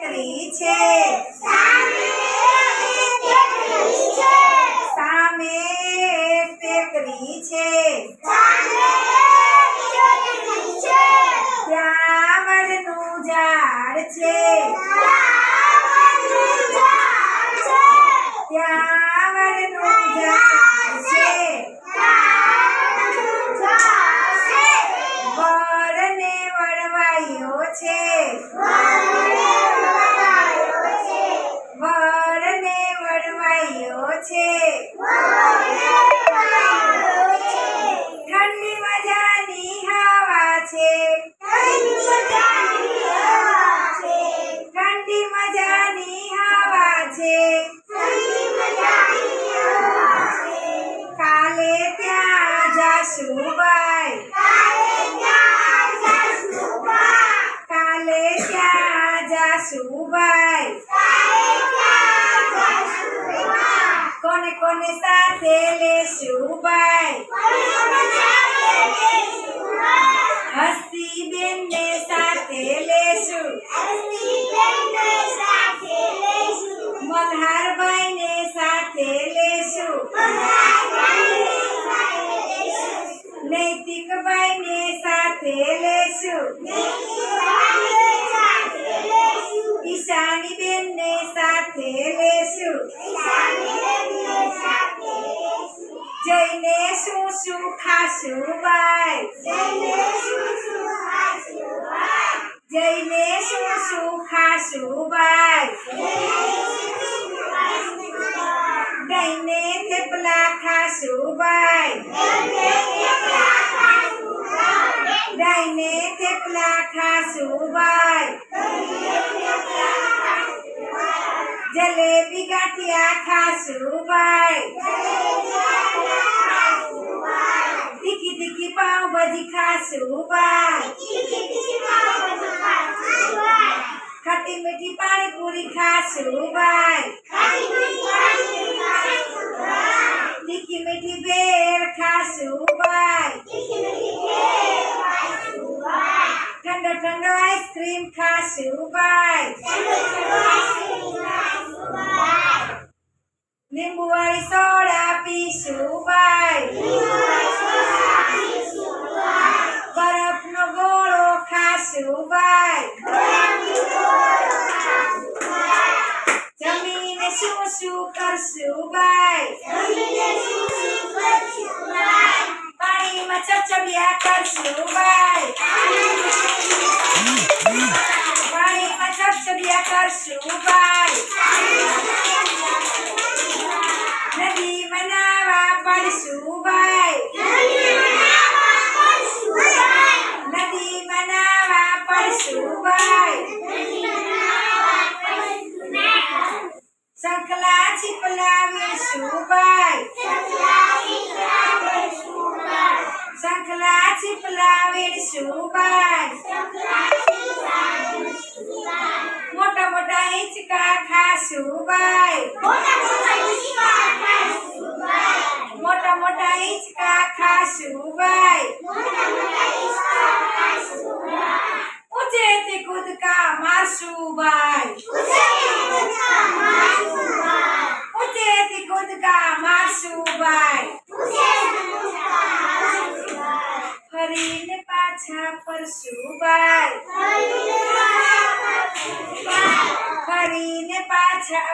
ટેકરી છે. સામે એક ટેકરી છે. ત્યાં વડનું ઝાડ છે. ત્યાં વડનું ઝાડ ત્યાં જાશું બાઈ કાલે ત્યાં જાશું બાઈ કોને કોને સાથે લેશું નૈતિકભાઈને સાથે લેશું. ઈશાની બેનને સાથે લેશું. જઈને શું શું ખાશું બાય જઈને શું શું ખાશું બાઈ सासूबाई जलेबी गठिया खासूबाई दिखी पाव बजी खासूबाई खट्टी मीठी पानी पूरी खासूबाई આઈસ્ક્રીમ ખાશું બાઈ લીંબુ વાળી સોડા પીશું બાઈ બરફનો ગોળો ખાશું બાઈ જમીને શું શું કરશું બાઈ પાણીમાં ચપચપિયા કરશું બાઈ नक्षत्रिया कर सुबाई नदी मनावा पर सुबाई नदी मनावा पर सुबाई संकला छिपला में सुबाई संकला छिपला में सुबाई का घास उगाए मोटा मोटा इसका घास उगाए मोटा मोटा इसका घास उगाए मोटा मोटा इसका घास उगाए ऊँचे थे खुद का मासू उगाए ऊँचे थे खुद का मासू उगाए ऊँचे थे खुद का मासू उगाए ऊँचे थे खुद का मासू उगाए फरीन पाछा पर सुबाए फरीन पाछा पर सुबाए ફરીને પાછા